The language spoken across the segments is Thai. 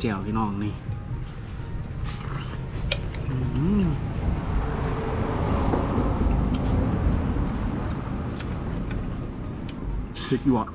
แจ่วพี่น้องนี่อื้อหือพริกหยวก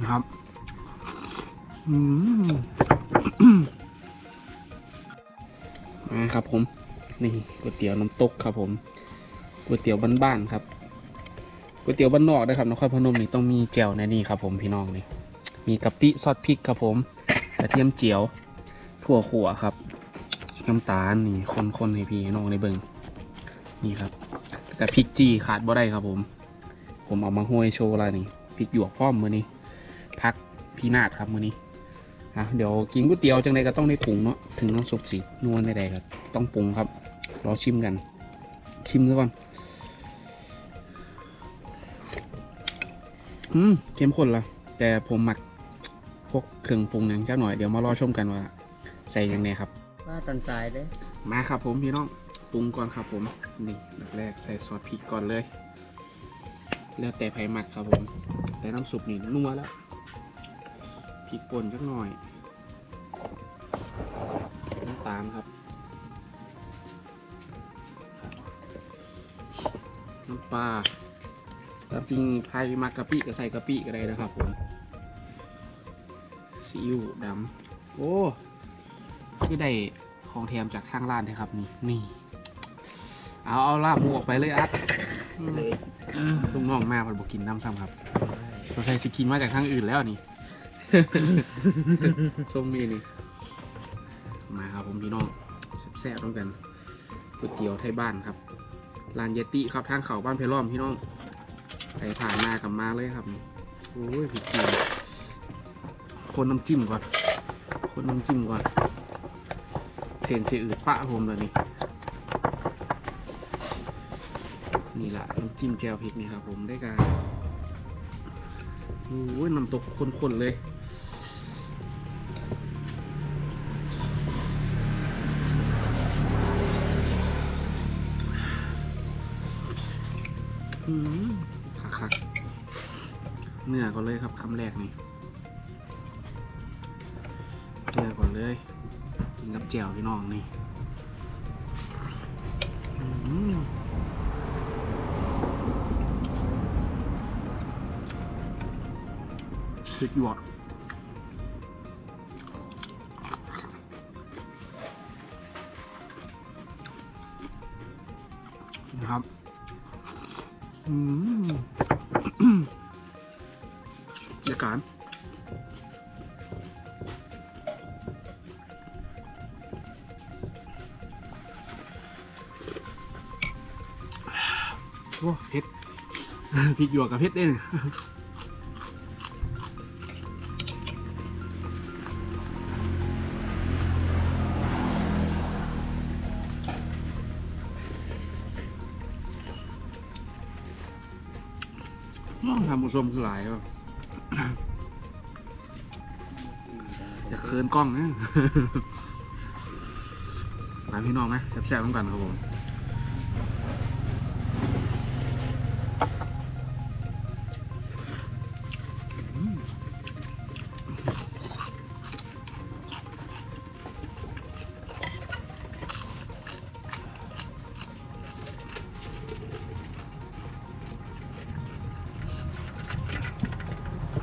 นะครับ อืมมาครับผม นี่ก๋วยเตี๋ยวน้ำตกครับผม ก๋วยเตี๋ยวบ้านๆครับก๋วยเตี๋ยวบ้านนอกนะครับนครพนมนี่ต้องมีแจ่วในนี่ครับผมพี่น้องนี่มีกะปิซอสพริกครับผมกระเทียมเจียวถั่วขั่วครับน้ำตาลนี่คนๆให้พี่น้องในเบิงนี่ครับกับพริกจี้ขาดบ่ได้ครับผม ผมเอามาห้อยโชว์อะไรนี่พริกหยวกพร้อมมือนี้พักพีนาดครับมือนี้อะเดี๋ยวกินก๋วยเตี๋ยวจังใดก็ต้องได้ปรุงเนาะถึงน้ำซุปสีนวลใดๆก็ต้องปรุงครับรอชิมกัน ชิมซะก่อน อืมเข้มข้นละแต่ผมหมักพวกเครื่องปรุงอย่างจักหน่อยเดี๋ยวมารอชมกันว่า ใส่ยังไงครับว่าตันสายเด้อมาครับผมพี่น้องปรุงก่อนครับผมนี่แบบแรกใส่ซอสพริกก่อนเลย แล้วแต่ไผ่หมักครับผม แต่น้ำซุปนี่นัวแล้วพริกป่นจักหน่อยน้ำตาลครับ น้ำปลา แล้วจริงไผ่หมักกะปิก็ใส่กะปิก็ได้นะครับผมซีอิ๊วดำโอ้ที่ได้ของแถมจากทางร้านนะครับนี่นี่ เอาเอาลาบหมูออกไปเลยอัดเลยลุงน้องมาเพิ่นบอกกินน้ำซ้ำครับเราใช้สิกินมาจากทางอื่นแล้วนี่ส้มนี่นี่ มาครับผมพี่น้องแซ่บๆต้องกันก๋วยเตี๋ยวไทยบ้านครับร้านเยติครับทางเขาบ้านเพล้อมพี่น้อง ไปผ่านมากับมาเลยครับโอ้ยผิดจริงคนน้ำจิ้มก่อน คนน้ำจิ้มก่อนเสียนเสียอืดปะผมเลยนี่นี่แหละน้ำจิ้มแจ่วพริกนี่ครับผมได้การโอ้ยน้ำตกขนๆเลยอืม เนื้อก่อนเลยครับคำแรกนี่เนื้อก่อนเลยกินกับแจ่วพี่น้องนี่อื้อหือพริกหยนะครับ อืม พริกหยวกกับเผ็ดเองน้องทำผู้ชมคือหลายว่ะอย่าเคินกล้องนะมาพี่น้องไหมแซ่บๆต้องกันครับผม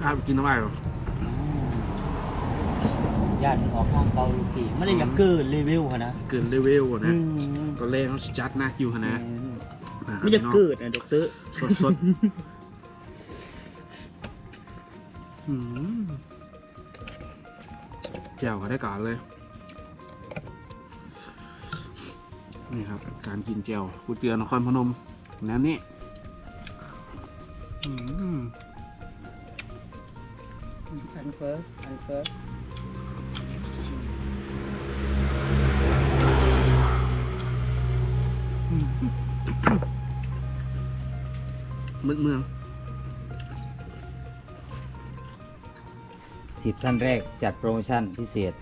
ข้าวไปกินน้ำอะไรหรอญาติออกห้องเกาลูกทีไม่ได้อยากเกินรีวิวเขานะเกินเลเวลอะอืนะมตอนแรกเขาจัดหนักอยู่หั้นนะะไม่อยากเกิดนะดอกเตอร์สดสดอืมแจ่วก็ได้การเลย นี่ครับ การกินแจ่วก๋วยเตี๋ยวนครพนมแนวนี้ อืม อันเฟิร์สอันเฟิร์สมึกเมืองสิบท่านแรกจัดโปรโมชั่นพิเศษ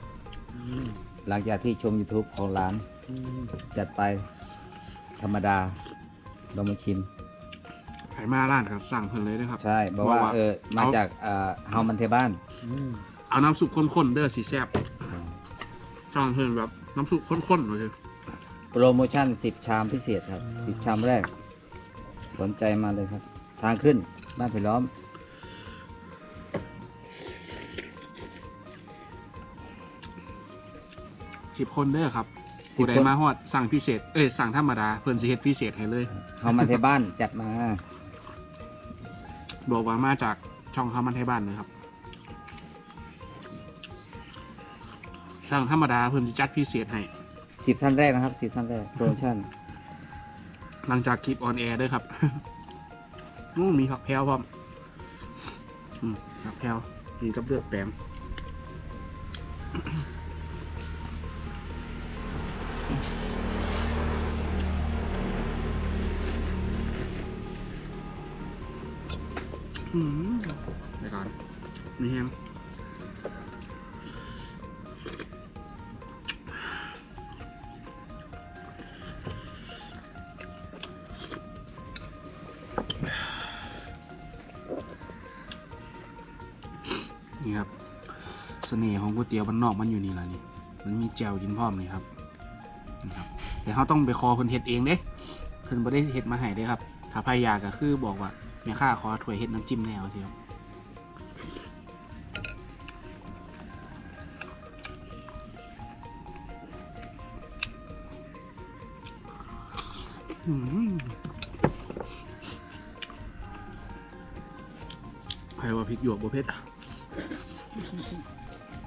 หลังจากที่ชม YouTube ของร้านอืมจัดไปธรรมดาลองมาชิม ไข่มาร้านครับสั่งเพิ่นเลยนะครับ ใช่บอกว่าบอกว่าเออมาเอาจากเอ่อเฮามันเทบ้านอืมเอาน้ำซุปข้นๆเด้อสีแซ่บสั่งเพิ่นแบบน้ำซุปข้นๆเลยโปรโมชั่น10ชามพิเศษครับ10ชามแรก สนใจมาเลยครับ ทางขึ้นบ้านไผ่ล้อม สิบคนเด้อครับ10ผู้ใดคน มาฮอดสั่งพิเศษ เอ้ยสั่งธรรมดาเพิ่นสิเฮ็ดพิเศษให้เลย เฮามันเทบ้านจัดมา บอกว่ามาจากช่องข้าวมันไทยบ้านนะครับสั่งธรรมดาเพิ่นสิจัดพิเศษให้10ท่านแรกนะครับ10ท่านแรกโปรโมชั่นหลังจากคลิปออนแอร์ด้วยครับนู่นมีผักแพรวพร้อมอืมผักแพรวกินกับเลือดแปม อืมเดี๋ยวก่อนนี่แฮมนี่ครับเสน่ห์ของก๋วยเตี๋ยวบ้านนอกมันอยู่นี่แหละนี่ มันมีแจวยินพร้อมนี่ครับนี่ครับ แต่เขาต้องไปคอเพิ่นเฮ็ดเองเด้เพิ่นบ่ได้เฮ็ดมาให้เด้ครับ ถ้าใครอยากก็คือบอกว่า แม่ค้าขอถ้วยเฮ็ดน้ำจิ้มแนวเดียวอืมใครว่าพริกหยวกบ่เผ็ดอะ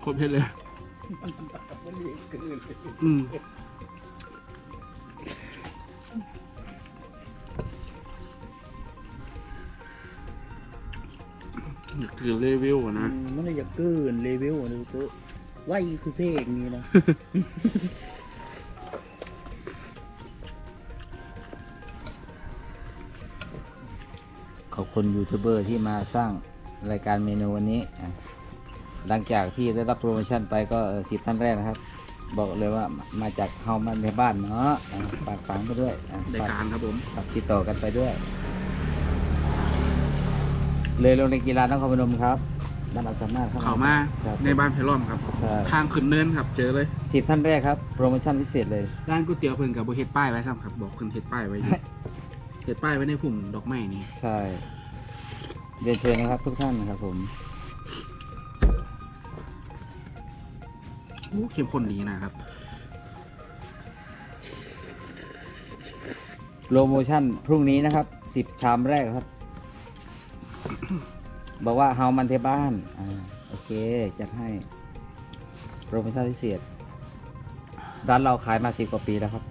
โคตรเผ็ดเลยอืม คือรีวิวอะนะ มันเลยอยากเกินเลเวลอะดูตัวไว้คือเซ่อย่างนี้นะ ขอบคุณยูทูบเบอร์ที่มาสร้างรายการเมนูวันนี้อะหลังจากที่ได้รับโปรโมชั่นไปก็สิบท่านแรกนะครับ บอกเลยว่ามามาจากเฮามันในบ้านเนาะอะฝากฝังไปด้วยอะรายฝากการครับผม ฝากติดต่อกันไปด้วย เลยลงในกีฬานครพนมครับด้านอัสสัมมาตรเขามาครับ ในบ้านไผ่ล้อมครับใช่ทางขึ้นเนินครับ เจอเลยสิบท่านแรกครับ โปรโมชั่นพิเศษเลย ร้านก๋วยเตี๋ยวเพิ่นกับโบเฮ็ดป้ายไว้ครับครับ บอกเพิ่นเฮ็ดป้ายไว้อยู่ เฮ็ดป้ายไว้ในผุ่มดอกไม้นี่ใช่เรียนเชิญนะครับ ทุกท่านนะครับผม โอ้เข้มข้นดีนะครับ โปรโมชั่นพรุ่งนี้นะครับสิบชามแรกครับ บอกว่าเฮามันเทบ้านอ่าโอเค จัดให้โปรโมชั่นพิเศษ ร้านเราขายมาสิบกว่าปีแล้วครับ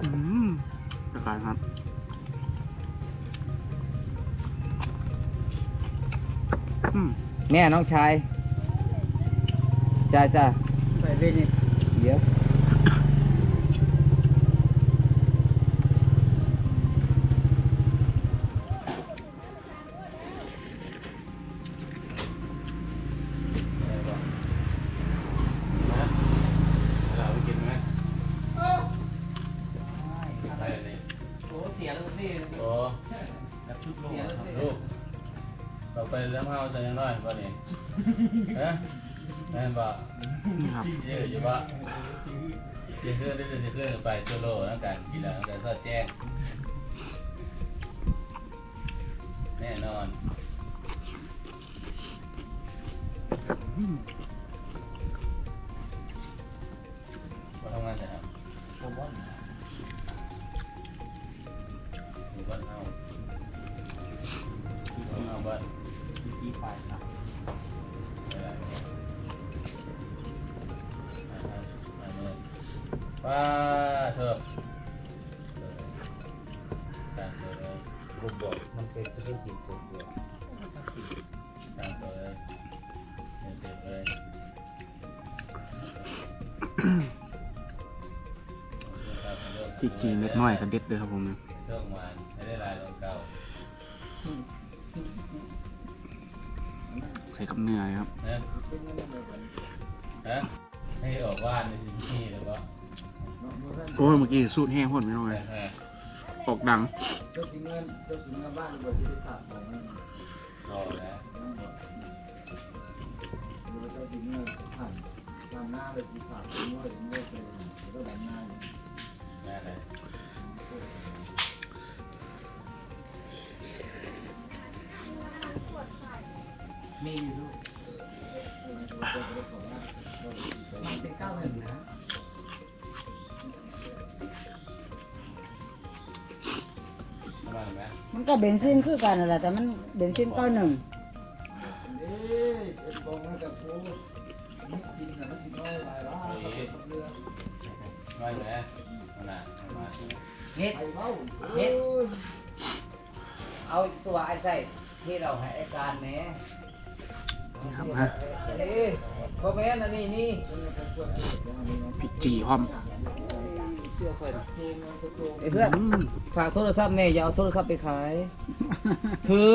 อืมรายการครับ อืมแม่น้องชายจ้าจ้า ไปเล่นนี่ yes อะไรนี่โอ้เสียแล้วนี่โอ้แบบชุดโลเสียแล้วนี่ลูกเราไปเลี้ยงข้าวจะยังน้อยป่ะนี่ฮะแม่นบ่นี่ครับเยอะอยู่บ่เดี๋ยวเพื่อนเดี๋ยวเพื่อนไปโจโลแล้วกันกินแล้วกันทอดแจ้งแน่นอนมาทำงานแต่ มีสีไฟครับป้าเถอะตามตัวเลยผมบอกมันเป็นธุรกิจส่วนตัวตามตัวเลยเจ็บเลยพริกจีนเล็กน้อยกับเด็ดเลยครับผม ส่กับเนื้อครับนะฮะให้ออกว่านในที่นี่แล้วก็โอ้ยเมื่อกี้สูตรแห้งพ่นไม่น้อยเออออกดังเจ้าสิเงินเจ้าสิเงินบ้านบ่สิได้ขาดไปนั่นพอแล้วนั่นบ่เดี๋ย มีอยู่ลูกมันเป็นเก้าหนึ่งนะทำไมไหมมันก็เบนซินคือกันนั่นแหละแต่มันเบนซินก้อนหนึ่งเอ๊ะเป็นบองให้กับกูนี่กินนะมันกินน้อยหลายล้านเรือไม่ไหมมันน่ะมาเฮ็ดเฮ็ดไอ้เบ้าเฮ็ดเอาตัวไอ้ใส่ที่เราให้ไอ้การแหน่นี่ ครับฮะเอ้ยคอมเมนต์อันนี้นี่พริกจีพร้อมเสื้อค่อยนะไอ้เพื่อนอืมฝากโทรศัพท์แน่อย่าเอาโทรศัพท์ไปขายถือ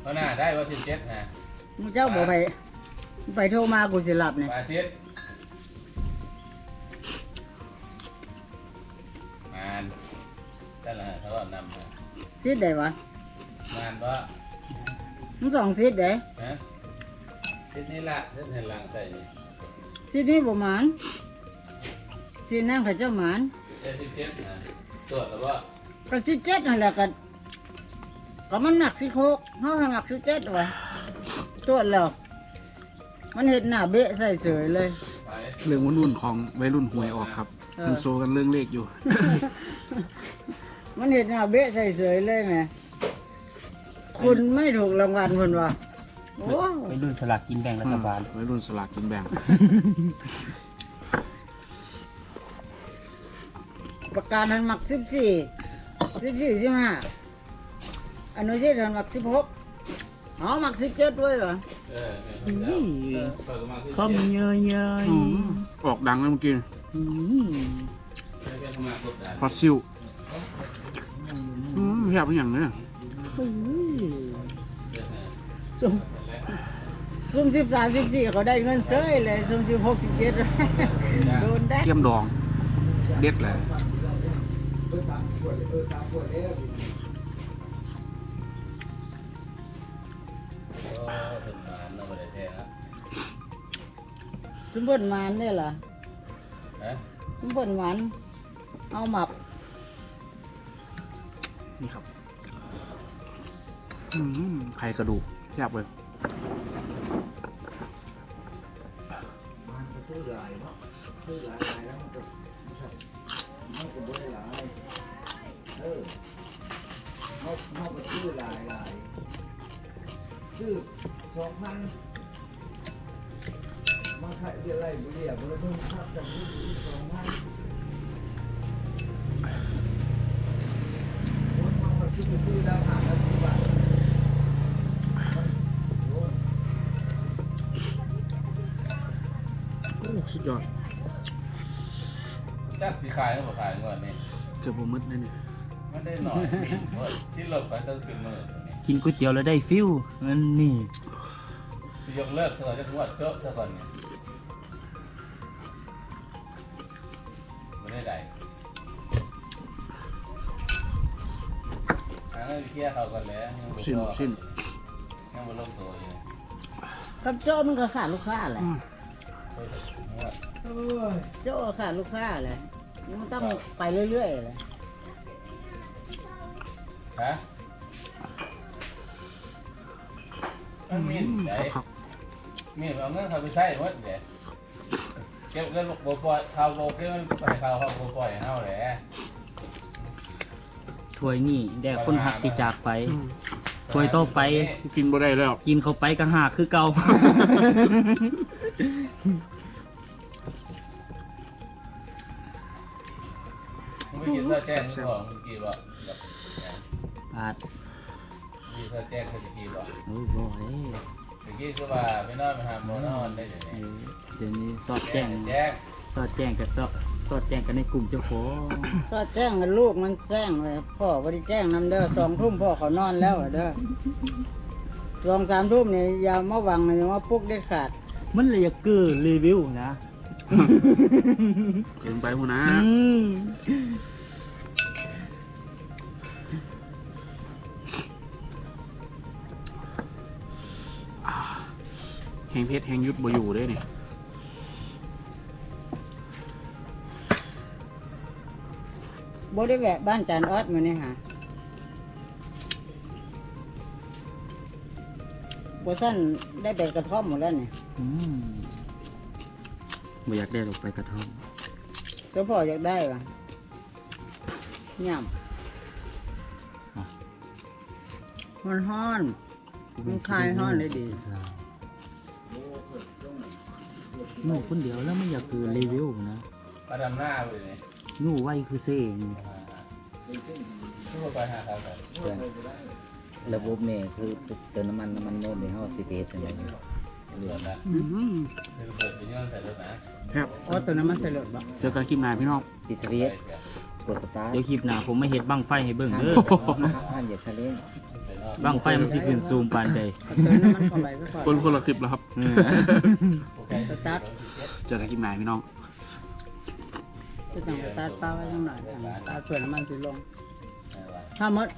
เพราะน่าได้ว่าสิบเจ็ดนะมึงเจ้าบอกไปไปโทรมากูสิหลับเนี่ยอาทิตย์งานนั่นแหละเขาก็นำมาซิดได้วะงานก็ มึงสองซิดได้ฮะทิศนี้ละทิศเห็นหลังใส่นี่ซิดนี้บ่หมานซิดนั่งเขาเจ้าหมานเจ็ดสิบเจ็ดนะตรวจแล้วว่าก็ซิดเจ็ดนั่นแหละกันก็มันหนักสิโคกเฮาหนักสิเจ็ดวะตรวจแล้วมันเห็นหน้าเบะใส่เสยเลย ไปเรื่องวุ่นๆของวัยรุ่นหวยออกครับเออ มันโซกันเรื่องเลขอยู่ มันเห็นหน้าเบะใส่เสยเลยแหม คุณไม่ถูกรางวัลคนวะโอ้ไปรุ่นสลากกินแบ่งรัฐบาลวัยรุ่นสลากกินแบ่ง ประกาศหันหมักสิบสี่สิบสี่สิบห้าอนุชิตหันหมักสิบหกเอาหมักสิบเจ็ดด้วยเหรอเออเป็นคนเจ้าเออเปิดมาที่คอมเจ็ดเยยเยยอืมออกดังแล้วเมื่อกี้อืมไม่ใช่ทำงานกดดันฟอสซิลอืมอยากเป็นอย่างนี้อุ้ย เออซุ่มและซุ่มสิบสามสิบสี่เขาได้เงินเซยเลยซุ่มสิบหกสิบเจ็ดโดนได้เทียมดอง เด็ดเลยเออสามขวดเออสามขวดแล้วโอ้ถึงงานเราไม่ได้แท้นะซุ่มเบิ่นหมันได้เหรอฮะซุ่มเบิ่นหมันเอาหมับ นี่ครับอืม ไข่กระดูกเลยมันก็ซื้อหลายเนาะซื้อหลายหลายแล้วมันก็มันก็บ่ได้หลายเออเขาเขาก็ซื้อหลายหลายซื้อสองพันมาขายเรียอะไรบุเรียบุรีเพิ่งภาพจากนี้สองพันคนมาซื้อซื้อ ขายก็บอกขายงวดนี้เกือบบ่มืดเลยเนี่ยมันได้หน่อยนี่งวดที่หลบไปก็คือมือตรงนี้กินก๋วยเตี๋ยวแล้วได้ฟิลมันนี่ยกเลิกเธอจะงวดเจาะเธอก่อนเนี่ยไม่ได้ใดทางนั้นเคลียร์เขาก่อนแล้วยังบ่สิ้นพอสิ้นยังบ่ลงตัวอยู่กับโจ้มันก็ขาดลูกค้าแหละอืมเฮ้ยงวด โจ้ขาดลูกค้าแหละ มันต้องไปเรื่อยๆเลยฮะมันมีอืมไหนครับมีเอาเงินเขาไปใช้หมดเด้เก็บเงินบ่ปล่อยเขาบ่เก็บเงินไปเขาเขาบ่ปล่อยให้เฮาแหละถ้วยนี่แด่คนหักที่จากไปอืมถ้วยต่อไป กินบ่ได้แล้ว กินเข้าไปก็หากคือเก่า มึงไปกินเสื้อแจ้งมึงบอกมึงกี่บ่อาจมีเสื้อแจ้งเขาจะกี่บ่โอ้บ่เอ้ยเมื่อกี้คือว่าไปนอนไปหาหมอนอนได้เดี๋ยวเอนี้อเดี๋ยวนี้สอดแจ้แจ้งงแจ้งสอดแจ้งกับสอดสอดแจ้งกันในกลุ่มเจ้าของก็แจ้งกับลูกมันแจ้งเลยพ่อบ่ได้แจ้งนำเด้อสองทุ่มพ่อเขานอนแล้วอะเด้อสองสามทุ่มเนี่ยอย่ามาหวังนะอย่ามาปลุกเด็ดขาด มันเลยอยากเกินรีวิวนะเกินไปหัวนะ งเพชรแหงยุดบ่อยู่เด้วยเนี่ยบ่ได้แวะบ้านจานออดมื้อนี้ค่ะบ่ซั่นได้ใบกระท่อมหมดแล้วนี่อืมไม่อยากได้ลงไปกระท่อมเจ้าพ่ออยากได้ว่ะย่ำมันฮ้อน มันคลายฮ้อนได้ดี หนูคนเดียวแล้วไม่อยากเกินรีวิวนะมาดำหน้าเลยเนี่ยหนูไวคือเซ่งทุกคนไปหาเขาก่อนระบบเนี่ยคือเติมน้ำมันน้ำมันโน้นในห้องสิบเอ็ดใช่ไหมเหลืเดืออดนะอืมคือเปิดเป็นย้อนใส่รถนะครับโอ้ตัวนั้นมันใส่เลือดบ่เจอกันคลิปหน้าพี่น้องติดสวิตช์กดสตาร์ทเดี๋ยวคลิปหน้าผมไม่เห็ดบังไฟให้เบิ่งห้ามเด้อห้ามเหยียบคันเร่ง บังไฟมันสิขึ้นซูมปานใดก็เติมน้ำมันเข้าไปก็พอคนคนละคลิปแล้วครับเออสตาร์ทเจอกันคลิปหน้าพี่น้อง จะต้องสตาร์ทเป้าไว้จังหน่อยตาส่วนน้ำมันสิลงถ้าหมด